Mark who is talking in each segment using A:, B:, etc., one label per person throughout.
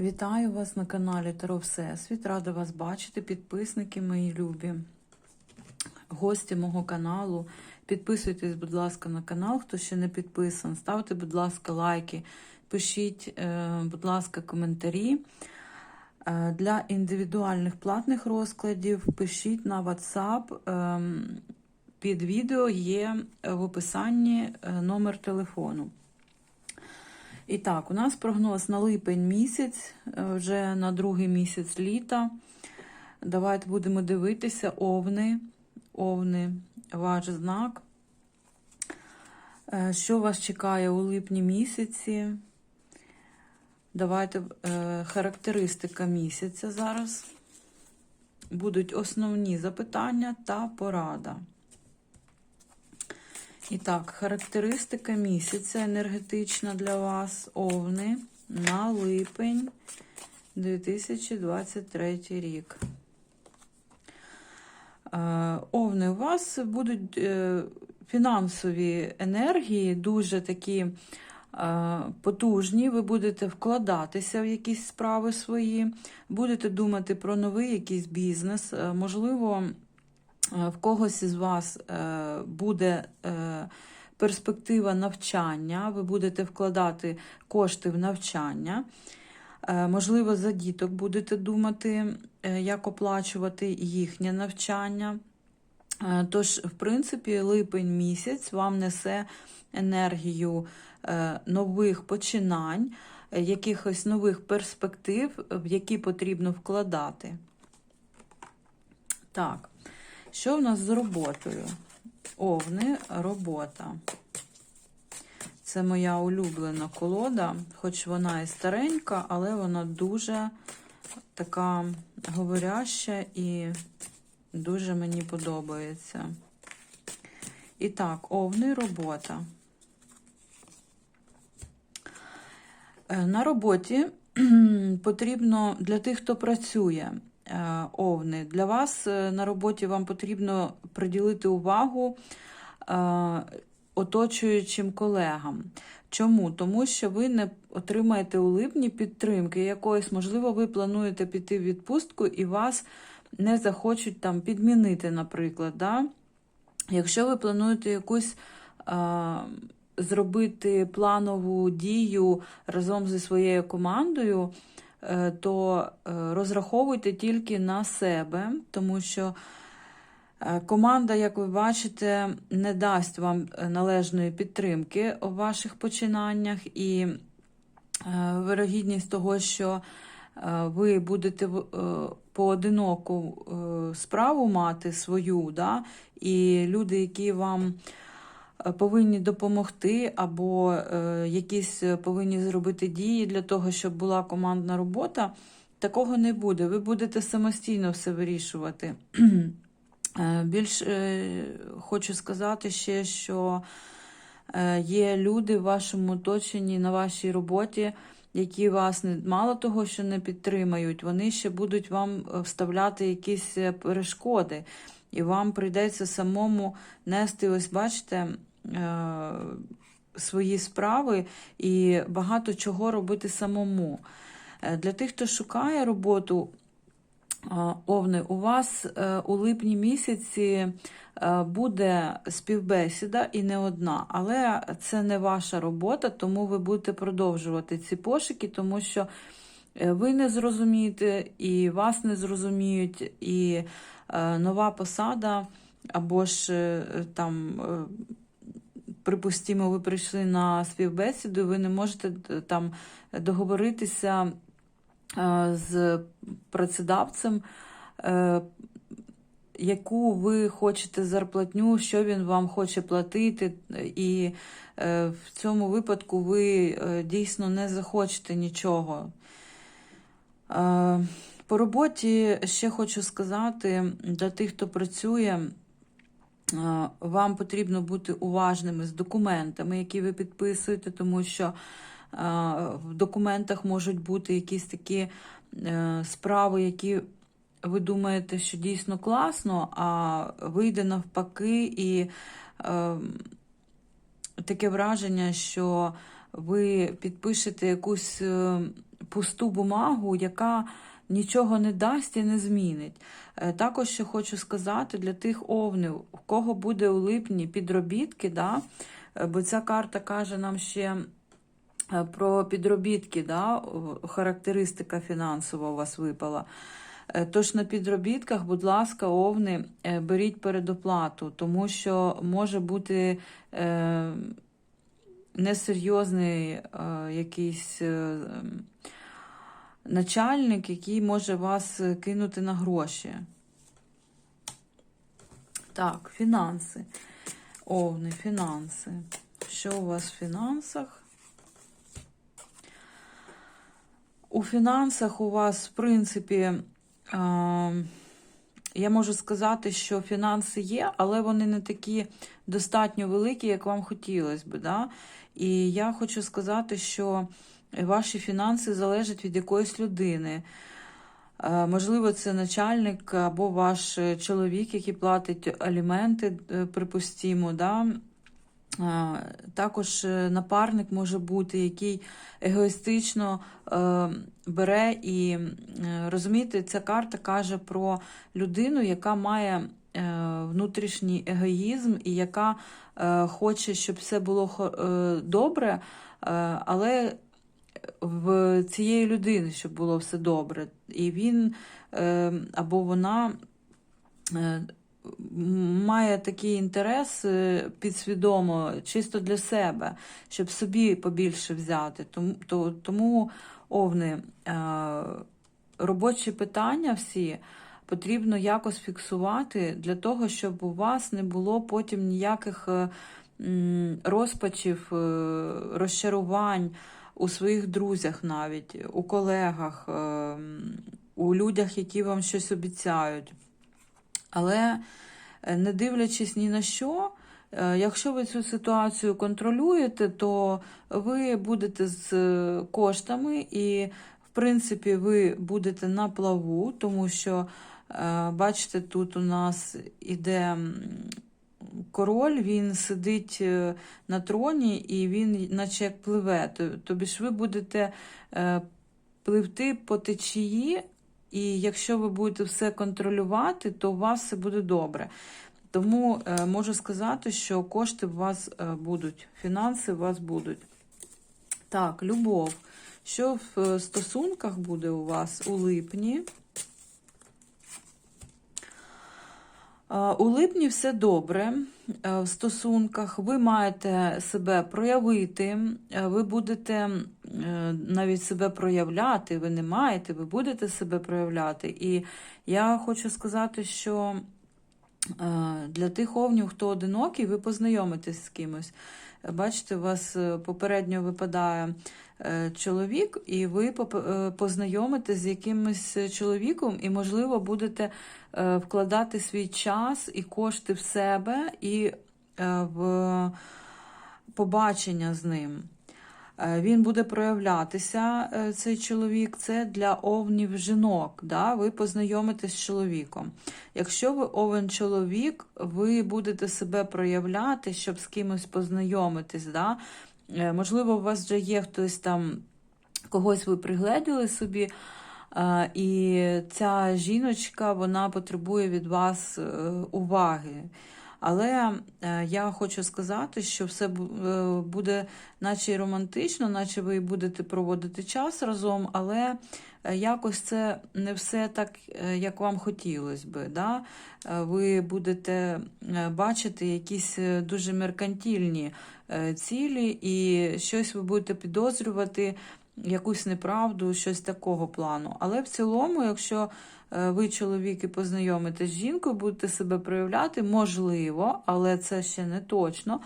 A: Вітаю вас на каналі Таро Всесвіт. Рада вас бачити, підписники мої любі, гості мого каналу. Підписуйтесь, будь ласка, на канал, хто ще не підписан. Ставте, будь ласка, лайки, пишіть, е, будь ласка, коментарі. Е, Для індивідуальних платних розкладів пишіть на WhatsApp. Ем, Під відео є в описанні е, номер телефону. І так, у нас прогноз на липень місяць, е, вже на другий місяць літа. Давайте будемо дивитися овни, овни, ваш знак. Е, Що вас чекає у липні місяці? Давайте е, характеристика місяця зараз. Будуть основні запитання та порада. І так, характеристика місяця енергетична для вас, овни на липень 2023 рік. Е, Овни, у вас будуть е, фінансові енергії, дуже такі е, потужні. Ви будете вкладатися в якісь справи свої, будете думати про новий якийсь бізнес. Можливо, в когось із вас е, буде е, перспектива навчання, ви будете вкладати кошти в навчання. Е, Можливо, за діток будете думати, е, як оплачувати їхнє навчання. Е, Тож, в принципі, липень місяць вам несе енергію е, нових починань, е, якихось нових перспектив, в які потрібно вкладати. Так, що в нас з роботою? Овни, робота. Це моя улюблена колода, хоч вона і старенька, але вона дуже така говоряща і дуже мені подобається. І так, овни робота. Е, На роботі потрібно для тих, хто працює, овни, для вас е, на роботі вам потрібно приділити увагу е, оточуючим колегам. Чому? Тому що ви не отримаєте у липні підтримки якоїсь, можливо, ви плануєте піти в відпустку і вас не захочуть там підмінити, наприклад. Да? Якщо ви плануєте якусь а, зробити планову дію разом зі своєю командою, е, то е, розраховуйте тільки на себе, тому що е, команда, як ви бачите, не дасть вам е, належної підтримки у ваших починаннях, і е, вирогідність того, що е, ви будете е, поодиноку е, справу мати свою, да, і люди, які вам е, повинні допомогти, або е, якісь е, повинні зробити дії для того, щоб була командна робота, такого не буде. Ви будете самостійно все вирішувати. Е, Більш е, хочу сказати ще, що е, є люди в вашому оточенні на вашій роботі, які вас не мало того, що не підтримають, вони ще будуть вам е, вставляти якісь е, перешкоди, і вам прийдеться самому нести, ось бачите, е, свої справи і багато чого робити самому. Е, Для тих, хто шукає роботу, Овни, у вас е, у липні місяці е, буде співбесіда і не одна, але це не ваша робота, тому ви будете продовжувати ці пошуки, тому що е, ви не зрозумієте, і вас не зрозуміють, і е, нова посада, або ж е, там. Припустімо, ви прийшли на співбесіду, ви не можете е, там договоритися е, з працедавцем, е, яку ви хочете зарплатню, що він вам хоче платити, і в цьому випадку ви дійсно не захочете нічого. По роботі ще хочу сказати для тих, хто працює. Е, Вам потрібно бути уважними з документами, які ви підписуєте, тому що е, в документах можуть бути якісь такі е, справи, які ви думаєте, що дійсно класно, а вийде навпаки, і е, таке враження, що ви підпишете якусь е, пусту бумагу, яка нічого не дасть і не змінить. Е, Також ще хочу сказати для тих овнів, у кого буде у липні підробітки, да, е, бо ця карта каже нам ще е, про підробітки, да, характеристика фінансова у вас випала. Тож на підробітках, будь ласка, овни, беріть передоплату, тому що може бути е, несерйозний е, якийсь е, ем, начальник, який може вас е, кинути на гроші. Так, фінанси. Овни, фінанси. Що у вас в фінансах? У фінансах у вас, в принципі, е, я можу сказати, що фінанси є, але вони не такі достатньо великі, як вам хотілося б. Да? І я хочу сказати, що ваші фінанси залежать від якоїсь людини. Е, Можливо, це начальник або ваш чоловік, який платить аліменти, е, припустімо. Да? Е, Також напарник може бути, який егоїстично бере і розумієте, ця карта каже про людину, яка має внутрішній егоїзм і яка хоче, щоб все було добре, але в цієї людини, щоб було все добре. І він е, або вона. е, Має такий інтерес е, підсвідомо, чисто для себе, щоб собі побільше взяти. Тому, овни, робочі питання всі потрібно якось фіксувати для того, щоб у вас не було потім ніяких розпачів, розчарувань у своїх друзях навіть, у колегах, е, у людях, які вам щось обіцяють. Але е, не дивлячись ні на що, е, якщо ви цю ситуацію контролюєте, то ви будете з е, коштами і, в принципі, ви будете на плаву, тому що, бачите, тут у нас іде король, він сидить е, на троні і він, наче як пливе. То- Тобі ж ви будете е, пливти по течії, і якщо ви будете все контролювати, то у вас все буде добре. Тому е, можу сказати, що кошти у вас будуть, фінанси у вас будуть. Так, любов. Що в стосунках буде у вас у липні? У липні все добре е, в стосунках. Ви маєте себе проявити, е, ви будете е, навіть себе проявляти, ви не маєте, ви будете себе проявляти. І я хочу сказати, що для тих овнів, хто одинокий, ви познайомитесь з кимось. Бачите, у вас е, попередньо випадає е, чоловік, і ви е, познайомитесь з якимось чоловіком, і, можливо, будете вкладати свій час і кошти в себе і в побачення з ним. Е, Він буде проявлятися, е, цей чоловік. Це для овнів жінок. Да? Ви познайомитесь з чоловіком. Якщо ви овен чоловік, ви будете себе проявляти, щоб з кимось познайомитись. Да? Е, Можливо, у вас вже є хтось там, когось ви пригледіли собі. І ця жіночка вона потребує від вас уваги. Але е, я хочу сказати, що все е, буде наче й романтично, наче ви будете проводити час разом, але е, якось це не все так, як вам хотілося би. Да? Ви будете бачити якісь дуже меркантильні е, цілі, і щось ви будете підозрювати, якусь неправду, щось такого плану. Але в цілому, якщо е, ви, чоловік, і познайомитесь з жінкою, будете себе проявляти, можливо, але це ще не точно.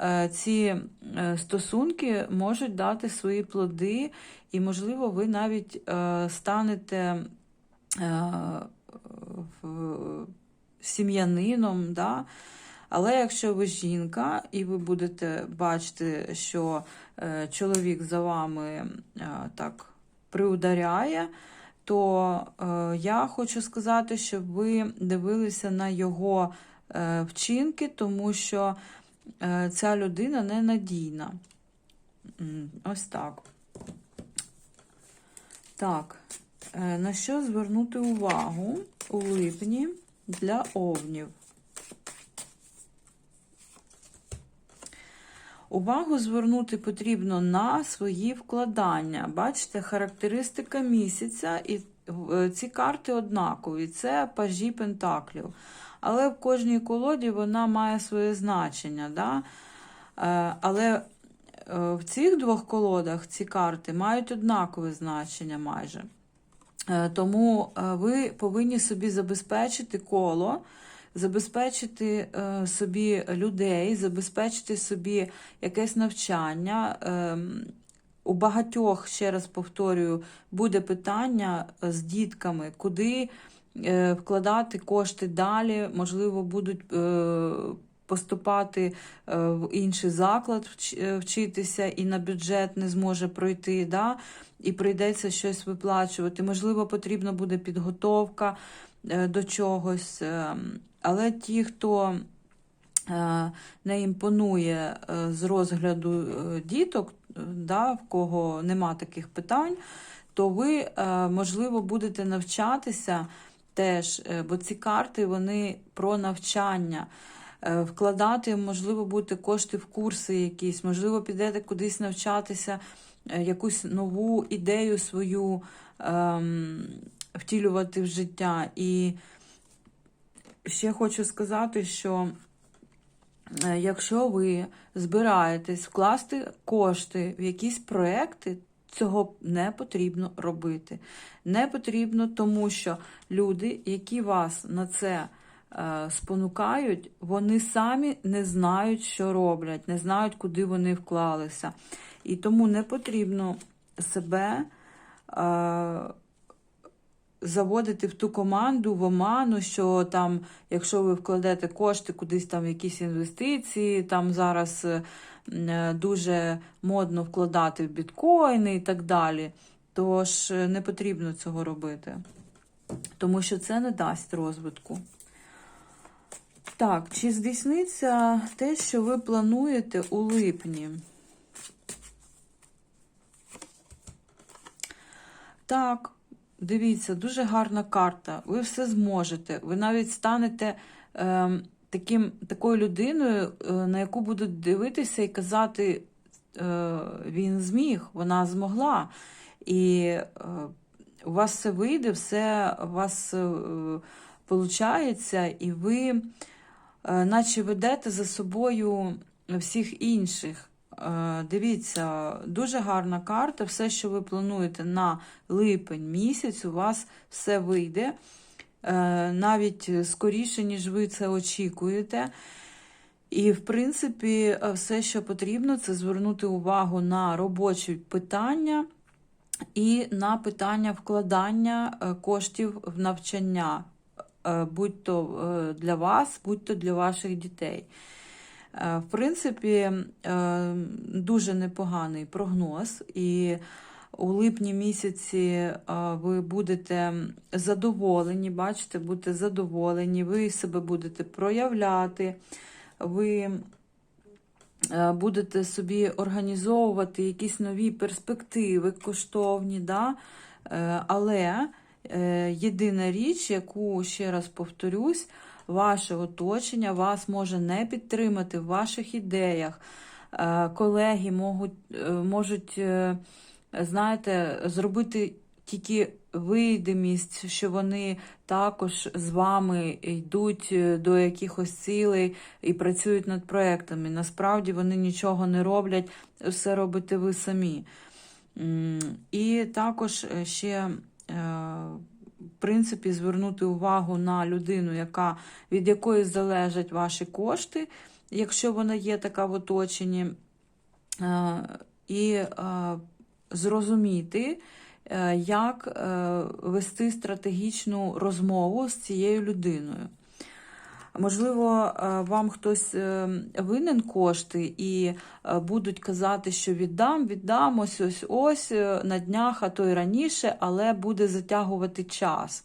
A: е, Ці е, стосунки можуть дати свої плоди, і, можливо, ви навіть станете сім'янином. Да? Але якщо ви жінка і ви будете бачити, що чоловік за вами е, так приударяє, то е, я хочу сказати, щоб ви дивилися на його е, вчинки, тому що е, ця людина ненадійна. Ось так. Так, е, на що звернути увагу у липні для овнів? Увагу звернути потрібно на свої вкладання. Бачите, характеристика місяця, і е, ці карти однакові. Це пажі пентаклів. Але в кожній колоді вона має своє значення. Да? Е, Але е, в цих двох колодах ці карти мають однакове значення майже. Тому ви повинні собі забезпечити коло, забезпечити е, собі людей, забезпечити собі якесь навчання. Ем, У багатьох, ще раз повторюю, буде питання е, з дітками, куди е, вкладати кошти далі, можливо, будуть поступати в інший заклад вч- вчитися і на бюджет не зможе пройти, да? і прийдеться щось виплачувати. Можливо, потрібна буде підготовка до чогось. Але ті, хто е, не імпонує е, з розгляду е, діток, да, в кого нема таких питань, то ви, можливо, будете навчатися теж, бо ці карти вони про навчання. Вкладати, можливо, будете кошти в курси якісь, можливо, підете кудись навчатися, якусь нову ідею свою ем, втілювати в життя. І ще хочу сказати, що е, якщо ви збираєтесь вкласти кошти в якісь проекти, цього не потрібно робити. Не потрібно, тому що люди, які вас на це е, спонукають, вони самі не знають, що роблять, не знають, куди вони вклалися. І тому не потрібно себе. Е, заводити в ту команду в оману, що там, якщо ви вкладете кошти кудись там в якісь інвестиції, там зараз е, дуже модно вкладати в біткоїни і так далі, то ж е, не потрібно цього робити, тому що це не дасть розвитку. Так, чи здійсниться те, що ви плануєте у липні? Так, дивіться, дуже гарна карта. Ви все зможете. Ви навіть станете е, таким, такою людиною, е, на яку будуть дивитися і казати, е, він зміг, вона змогла. І е, у вас все вийде, все у вас е, і ви, е, наче ведете за собою всіх інших. Е, Дивіться, дуже гарна карта. Все, що ви плануєте на липень місяць, у вас все вийде. Е, Навіть скоріше, ніж ви це очікуєте. І, в принципі, все, що потрібно, це звернути увагу на робочі питання і на питання вкладання е, коштів в навчання, будь-то е, для вас, будь-то для ваших дітей. Е, В принципі, е, дуже непоганий прогноз, і у липні місяці е, ви будете задоволені, бачите, будете задоволені, ви себе будете проявляти, ви будете собі організовувати якісь нові перспективи коштовні, да? Але єдина річ, яку ще раз повторюсь, ваше оточення вас може не підтримати в ваших ідеях. Е, Колеги можуть, е, можуть е, знаєте, зробити тільки видимість, що вони також з вами йдуть до якихось цілей і працюють над проектами. Насправді вони нічого не роблять, все робите ви самі. І також ще, принципі, звернути увагу на людину, яка, від якої залежать ваші кошти, якщо вона є така в оточенні, Е, і е, зрозуміти, е, як вести стратегічну розмову з цією людиною. Можливо, е, вам хтось е, винен кошти і е, будуть казати, що віддам, віддам ось ось ось на днях, а то й раніше, але буде затягувати час.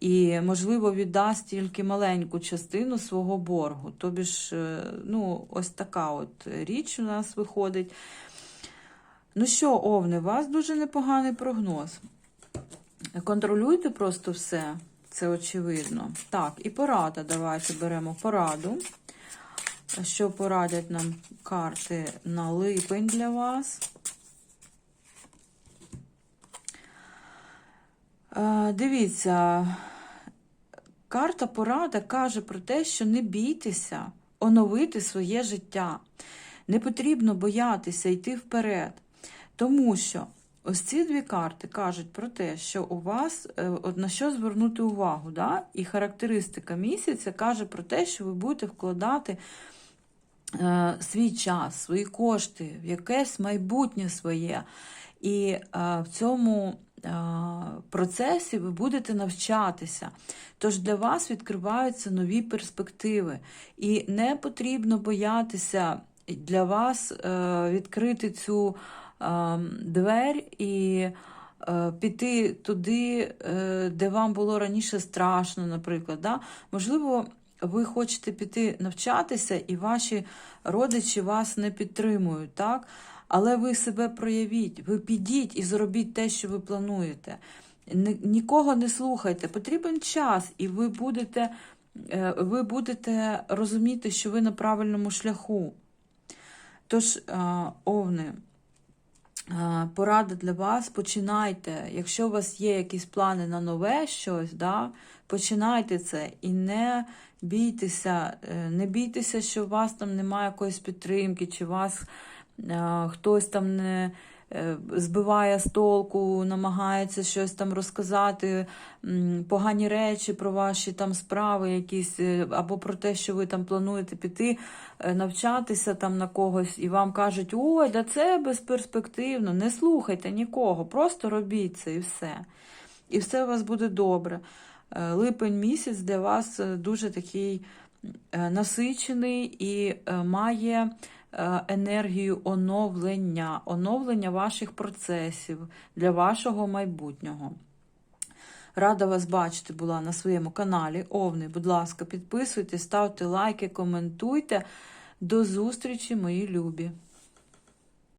A: І, можливо, віддасть тільки маленьку частину свого боргу. Тобі ж, ну, ось така от річ у нас виходить. Ну що, Овни, у вас дуже непоганий прогноз. Контролюйте просто все, це очевидно. Так, і порада. Давайте беремо пораду. Що порадять нам карти на липень для вас? Е, Дивіться, карта порада каже про те, що не бійтеся оновити своє життя. Не потрібно боятися йти вперед. Тому що ось ці дві карти кажуть про те, що у вас е, на що звернути увагу. Да? І характеристика місяця каже про те, що ви будете вкладати е, свій час, свої кошти, в якесь майбутнє своє. І е, в цьому процесі ви будете навчатися. Тож для вас відкриваються нові перспективи. І не потрібно боятися для вас відкрити цю двері і е, піти туди, е, де вам було раніше страшно, наприклад. Да? Можливо, ви хочете піти навчатися, і ваші родичі вас не підтримують, так? Але ви себе проявіть, ви підіть і зробіть те, що ви плануєте. Нікого не слухайте, потрібен час, і ви будете, е, ви будете розуміти, що ви на правильному шляху. Тож, е, овни, е, порада для вас, починайте. Якщо у вас є якісь плани на нове щось, да, починайте це і не бійтеся, е, не бійтеся, що у вас там немає якоїсь підтримки, чи вас е, хтось там не збиває з толку, намагається щось там розказати, погані речі про ваші там справи якісь, е, або про те, що ви там плануєте піти е, навчатися там на когось, і вам кажуть, ой, да це безперспективно, не слухайте нікого, просто робіть це і все. І все у вас буде добре. Е, Липень місяць для вас е, дуже такий е, насичений і е, має е, енергію оновлення, оновлення ваших процесів для вашого майбутнього. Рада вас бачити була на своєму каналі Овни. Будь ласка, підписуйтесь, ставте лайки, коментуйте. До зустрічі, мої любі!